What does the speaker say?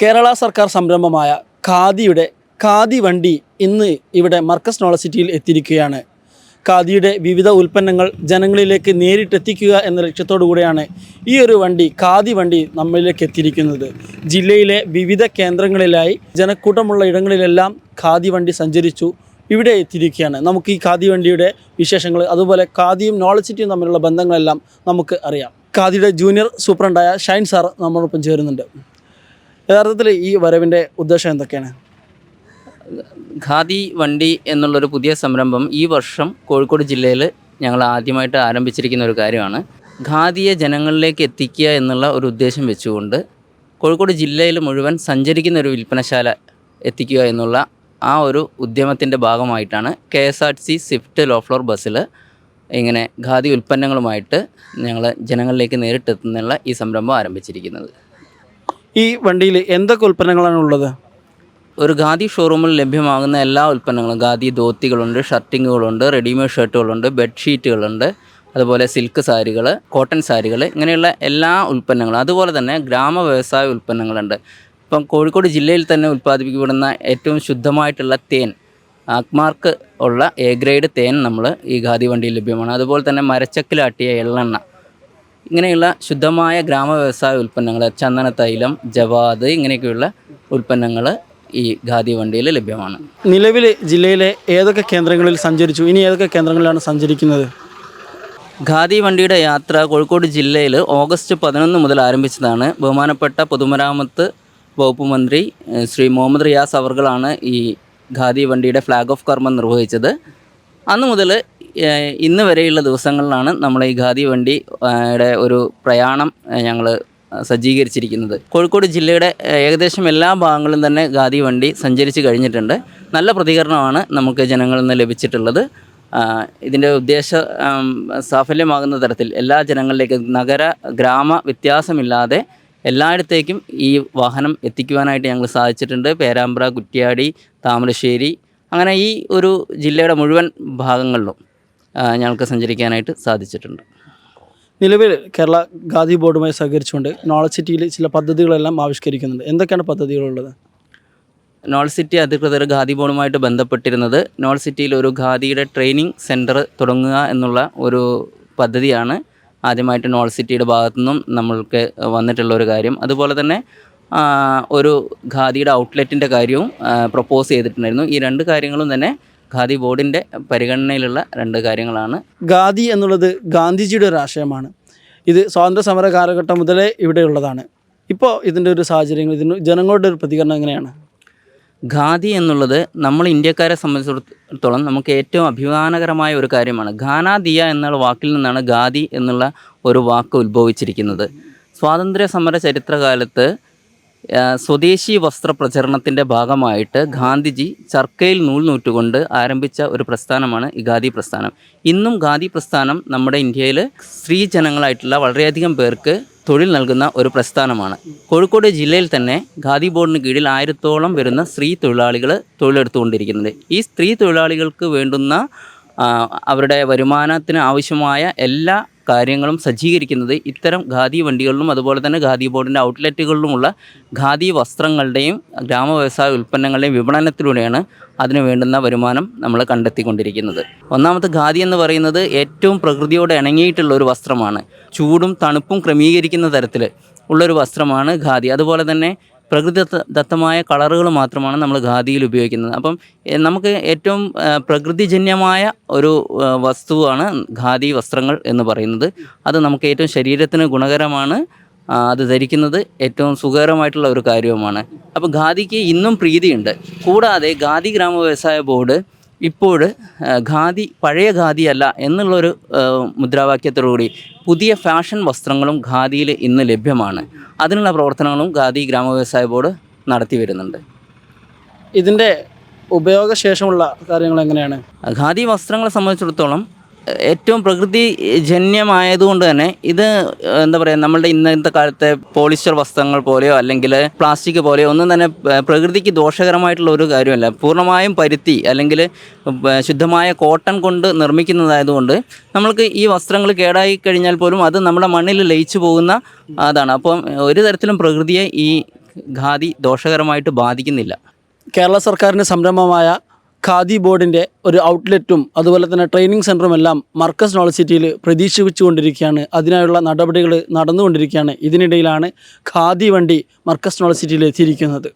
കേരള സർക്കാർ സംരംഭമായ ഖാദിയുടെ ഖാദി വണ്ടി ഇന്ന് ഇവിടെ മർക്കസ് നോളജ് സിറ്റിയിൽ എത്തിയിരിക്കുകയാണ്. ഖാദിയുടെ വിവിധ ഉൽപ്പന്നങ്ങൾ ജനങ്ങളിലേക്ക് നേരിട്ടെത്തിക്കുക എന്ന ലക്ഷ്യത്തോടു കൂടിയാണ് ഈ ഒരു വണ്ടി ഖാദി വണ്ടി നമ്മളിലേക്ക് എത്തിയിരിക്കുന്നത്. ജില്ലയിലെ വിവിധ കേന്ദ്രങ്ങളിലായി ജനക്കൂട്ടമുള്ള ഇടങ്ങളിലെല്ലാം ഖാദി വണ്ടി സഞ്ചരിച്ചു ഇവിടെ എത്തിയിരിക്കുകയാണ്. നമുക്ക് ഈ ഖാദി വണ്ടിയുടെ വിശേഷങ്ങൾ അതുപോലെ ഖാദിയും നോളജ് സിറ്റിയും തമ്മിലുള്ള ബന്ധങ്ങളെല്ലാം നമുക്ക് അറിയാം. ഖാദിയുടെ ജൂനിയർ സൂപ്രണ്ടായ ഷൈൻ സാർ നമ്മളോടൊപ്പം ചേരുന്നുണ്ട്. യഥാർത്ഥത്തിൽ ഈ വരവിന്റെ ഉദ്ദേശം എന്തൊക്കെയാണ്? ഖാദി വണ്ടി എന്നുള്ളൊരു പുതിയ സംരംഭം ഈ വർഷം കോഴിക്കോട് ജില്ലയിൽ ഞങ്ങൾ ആദ്യമായിട്ട് ആരംഭിച്ചിരിക്കുന്ന ഒരു കാര്യമാണ്. ഖാദിയെ ജനങ്ങളിലേക്ക് എത്തിക്കുക എന്നുള്ള ഒരു ഉദ്ദേശം വെച്ചുകൊണ്ട് കോഴിക്കോട് ജില്ലയിൽ മുഴുവൻ സഞ്ചരിക്കുന്ന ഒരു വിൽപ്പനശാല എത്തിക്കുക എന്നുള്ള ആ ഒരു ഉദ്യമത്തിന്റെ ഭാഗമായിട്ടാണ് K S R C swift low floor ബസ്സിൽ ഇങ്ങനെ ഖാദി ഉൽപ്പന്നങ്ങളുമായിട്ട് ഞങ്ങൾ ജനങ്ങളിലേക്ക് നേരിട്ടെത്തുന്നുള്ള ഈ സംരംഭം ആരംഭിച്ചിരിക്കുന്നത്. ഈ വണ്ടിയിൽ എന്തൊക്കെ ഉൽപ്പന്നങ്ങളാണ് ഉള്ളത്? ഒരു ഖാദി ഷോറൂമിൽ ലഭ്യമാകുന്ന എല്ലാ ഉൽപ്പന്നങ്ങളും ഖാദി ധോത്തികളുണ്ട് ഷർട്ടിങ്ങുകളുണ്ട് റെഡിമെയ്ഡ് ഷർട്ടുകളുണ്ട് ബെഡ്ഷീറ്റുകളുണ്ട് അതുപോലെ സിൽക്ക് സാരികൾ കോട്ടൺ സാരികൾ ഇങ്ങനെയുള്ള എല്ലാ ഉൽപ്പന്നങ്ങളും. അതുപോലെ തന്നെ ഗ്രാമ വ്യവസായ ഉൽപ്പന്നങ്ങളുണ്ട്. ഇപ്പം കോഴിക്കോട് ജില്ലയിൽ തന്നെ ഉൽപ്പാദിപ്പിക്കപ്പെടുന്ന ഏറ്റവും ശുദ്ധമായിട്ടുള്ള തേൻ അക്മാർക്ക് ഉള്ള എ ഗ്രേഡ് തേൻ നമ്മൾ ഈ ഖാദി വണ്ടിയിൽ ലഭ്യമാണ്. അതുപോലെ തന്നെ മരച്ചക്കിലാട്ടിയ എള്ളെണ്ണ ഇങ്ങനെയുള്ള ശുദ്ധമായ ഗ്രാമ വ്യവസായ ഉൽപ്പന്നങ്ങൾ ചന്ദന തൈലം ജവാദ് ഇങ്ങനെയൊക്കെയുള്ള ഉൽപ്പന്നങ്ങൾ ഈ ഖാദി വണ്ടിയിൽ ലഭ്യമാണ്. നിലവിൽ ജില്ലയിലെ ഏതൊക്കെ കേന്ദ്രങ്ങളിൽ സഞ്ചരിച്ചു? ഇനി ഏതൊക്കെ കേന്ദ്രങ്ങളിലാണ് സഞ്ചരിക്കുന്നത്? ഖാദി വണ്ടിയുടെ യാത്ര കോഴിക്കോട് ജില്ലയിൽ ഓഗസ്റ്റ് പതിനൊന്ന് മുതൽ ആരംഭിച്ചതാണ്. ബഹുമാനപ്പെട്ട പൊതുമരാമത്ത് വകുപ്പ് മന്ത്രി ശ്രീ മുഹമ്മദ് റിയാസ് അവർകളാണ് ഈ ഖാദി വണ്ടിയുടെ ഫ്ലാഗ് ഓഫ് കർമ്മം നിർവഹിച്ചത്. അന്ന് മുതൽ ഇന്ന് വരെയുള്ള ദിവസങ്ങളിലാണ് നമ്മൾ ഈ ഖാദി വണ്ടി യുടെ ഒരു പ്രയാണം ഞങ്ങൾ സജ്ജീകരിച്ചിരിക്കുന്നത്. കോഴിക്കോട് ജില്ലയുടെ ഏകദേശം എല്ലാ ഭാഗങ്ങളിലും തന്നെ ഖാദി വണ്ടി സഞ്ചരിച്ച് കഴിഞ്ഞിട്ടുണ്ട്. നല്ല പ്രതികരണമാണ് നമുക്ക് ജനങ്ങളിൽ നിന്ന് ലഭിച്ചിട്ടുള്ളത്. ഇതിന്റെ ഉദ്ദേശ സാഫല്യമാകുന്ന തരത്തിൽ എല്ലാ ജനങ്ങളിലേക്കും നഗര ഗ്രാമ വ്യത്യാസമില്ലാതെ എല്ലായിടത്തേക്കും ഈ വാഹനം എത്തിക്കുവാനായിട്ട് ഞങ്ങൾ സാധിച്ചിട്ടുണ്ട്. പേരാമ്പ്ര കുറ്റ്യാടി താമരശ്ശേരി അങ്ങനെ ഈ ഒരു ജില്ലയുടെ മുഴുവൻ ഭാഗങ്ങളിലും. ഞങ്ങൾക്ക് സഞ്ചരിക്കാനായിട്ട് സാധിച്ചിട്ടുണ്ട്. നിലവിൽ കേരള ഖാദി ബോർഡുമായി സഹകരിച്ചുകൊണ്ട് നോളജ് സിറ്റിയിൽ ചില പദ്ധതികളെല്ലാം ആവിഷ്കരിക്കുന്നുണ്ട്. എന്തൊക്കെയാണ് പദ്ധതികളുള്ളത്? നോൾ സിറ്റി അധികൃതർ ഖാദി ബോർഡുമായിട്ട് ബന്ധപ്പെട്ടിരുന്നത് നോൾ സിറ്റിയിൽ ഒരു ഖാദിയുടെ ട്രെയിനിങ് സെന്റർ തുടങ്ങുക എന്നുള്ള ഒരു പദ്ധതിയാണ് ആദ്യമായിട്ട് നോൾ സിറ്റിയുടെ ഭാഗത്തു നിന്നും നമ്മൾക്ക് വന്നിട്ടുള്ള ഒരു കാര്യം. അതുപോലെ തന്നെ ഒരു ഖാദിയുടെ ഔട്ട്ലെറ്റിന്റെ കാര്യവും പ്രപ്പോസ് ചെയ്തിട്ടുണ്ടായിരുന്നു. ഈ രണ്ട് കാര്യങ്ങളും തന്നെ ഖാദി ബോർഡിന്റെ പരിഗണനയിലുള്ള രണ്ട് കാര്യങ്ങളാണ്. ഖാദി എന്നുള്ളത് ഗാന്ധിജിയുടെ ഒരു ആശയമാണ്. ഇത് സ്വാതന്ത്ര്യ സമര കാലഘട്ടം മുതലേ ഇവിടെയുള്ളതാണ്. ഇപ്പോൾ ഇതിന്റെ ഒരു സാഹചര്യങ്ങൾ ഇതിന് ജനങ്ങളുടെ ഒരു പ്രതികരണം എങ്ങനെയാണ്? ഖാദി എന്നുള്ളത് നമ്മൾ ഇന്ത്യക്കാരെ സംബന്ധിച്ചിടത്തോളം നമുക്ക് ഏറ്റവും അഭിമാനകരമായ ഒരു കാര്യമാണ്. ഖാനാദിയ എന്നുള്ള വാക്കിൽ നിന്നാണ് ഖാദി എന്നുള്ള ഒരു വാക്ക് ഉത്ഭവിച്ചിരിക്കുന്നത്. സ്വാതന്ത്ര്യ സമര ചരിത്രകാലത്ത് സ്വദേശി വസ്ത്ര പ്രചരണത്തിന്റെ ഭാഗമായിട്ട് ഗാന്ധിജി ചർക്കയിൽ നൂൽ നൂറ്റുകൊണ്ട് ആരംഭിച്ച ഒരു പ്രസ്ഥാനമാണ് ഈ ഖാദി പ്രസ്ഥാനം. ഇന്നും ഖാദി പ്രസ്ഥാനം നമ്മുടെ ഇന്ത്യയിൽ സ്ത്രീ ജനങ്ങളായിട്ടുള്ള വളരെയധികം പേർക്ക് തൊഴിൽ നൽകുന്ന ഒരു പ്രസ്ഥാനമാണ്. കോഴിക്കോട് ജില്ലയിൽ തന്നെ ഖാദി ബോർഡിന് കീഴിൽ ആയിരത്തോളം വരുന്ന സ്ത്രീ തൊഴിലാളികൾ തൊഴിലെടുത്തുകൊണ്ടിരിക്കുന്നത് ഈ സ്ത്രീ തൊഴിലാളികൾക്ക് വേണ്ടുന്ന അവരുടെ വരുമാനത്തിന് ആവശ്യമായ എല്ലാ കാര്യങ്ങളും സജ്ജീകരിക്കുന്നത് ഇത്തരം ഖാദി വണ്ടികളിലും അതുപോലെ തന്നെ ഖാദി ബോർഡിന്റെ ഔട്ട്ലെറ്റുകളിലുമുള്ള ഖാദി വസ്ത്രങ്ങളുടെയും ഗ്രാമ വ്യവസായ ഉൽപ്പന്നങ്ങളുടെയും വിപണനത്തിലൂടെയാണ് അതിന് വേണ്ടുന്ന വരുമാനം നമ്മൾ കണ്ടെത്തിക്കൊണ്ടിരിക്കുന്നത്. ഒന്നാമത്തെ ഖാദി എന്ന് പറയുന്നത് ഏറ്റവും പ്രകൃതിയോട് ഇണങ്ങിയിട്ടുള്ള ഒരു വസ്ത്രമാണ്. ചൂടും തണുപ്പും ക്രമീകരിക്കുന്ന തരത്തിൽ ഉള്ളൊരു വസ്ത്രമാണ് ഖാദി. അതുപോലെ തന്നെ പ്രകൃതി ദത്ത- ദത്തമായ കളറുകൾ മാത്രമാണ് നമ്മൾ ഖാദിയിൽ ഉപയോഗിക്കുന്നത്. അപ്പം നമുക്ക് ഏറ്റവും പ്രകൃതിജന്യമായ ഒരു വസ്തുവാണ് ഖാദി വസ്ത്രങ്ങൾ എന്ന് പറയുന്നത്. അത് നമുക്ക് ഏറ്റവും ശരീരത്തിന് ഗുണകരമാണ് അത് ധരിക്കുന്നത് ഏറ്റവും സുഖകരമായിട്ടുള്ള ഒരു കാര്യവുമാണ്. അപ്പോൾ ഖാദിക്ക് ഇന്നും പ്രീതിയുണ്ട്. കൂടാതെ ഖാദി ഗ്രാമ വ്യവസായ ബോർഡ് ഇപ്പോൾ ഖാദി പഴയ ഖാദി അല്ല എന്നുള്ളൊരു മുദ്രാവാക്യത്തോടുകൂടി പുതിയ ഫാഷൻ വസ്ത്രങ്ങളും ഖാദിയിൽ ഇന്ന് ലഭ്യമാണ്. അതിനുള്ള പ്രവർത്തനങ്ങളും ഖാദി ഗ്രാമവ്യവസായ ബോർഡ് നടത്തി വരുന്നുണ്ട്. ഇതിന്റെ ഉപയോഗശേഷമുള്ള കാര്യങ്ങൾ എങ്ങനെയാണ് ഖാദി വസ്ത്രങ്ങളെ സംബന്ധിച്ചിടത്തോളം ഏറ്റവും പ്രകൃതി ജന്യമായതുകൊണ്ട് തന്നെ ഇത് എന്താ പറയുക നമ്മളുടെ ഇന്നത്തെ കാലത്തെ പോളിസ്റ്റർ വസ്ത്രങ്ങൾ പോലെയോ അല്ലെങ്കിൽ പ്ലാസ്റ്റിക് പോലെയോ ഒന്നും തന്നെ പ്രകൃതിക്ക് ദോഷകരമായിട്ടുള്ള ഒരു കാര്യമല്ല. പൂർണമായും പരുത്തി അല്ലെങ്കിൽ ശുദ്ധമായ കോട്ടൺ കൊണ്ട് നിർമ്മിക്കുന്നതായതുകൊണ്ട് നമ്മൾക്ക് ഈ വസ്ത്രങ്ങൾ കേടായി കഴിഞ്ഞാൽ പോലും അത് നമ്മുടെ മണ്ണിൽ ലയിച്ചു പോകുന്ന അതാണ്. അപ്പം ഒരു തരത്തിലും പ്രകൃതിയെ ഈ ഖാദി ദോഷകരമായിട്ട് ബാധിക്കുന്നില്ല. കേരള സർക്കാരിന്റെ സംരംഭമായ ഖാദി ബോർഡിന്റെ ഒരു ഔട്ട്ലെറ്റും അതുപോലെ തന്നെ ട്രെയിനിങ് സെന്ററും എല്ലാം മർക്കസ് നോളജ് സിറ്റിയിൽ പ്രതീക്ഷിച്ചുകൊണ്ടിരിക്കുകയാണ്. അതിനായുള്ള നടപടികൾ നടന്നുകൊണ്ടിരിക്കുകയാണ്. ഇതിനിടയിലാണ് ഖാദി വണ്ടി മർക്കസ് നോളജ് സിറ്റിയിൽ എത്തിയിരിക്കുന്നത്.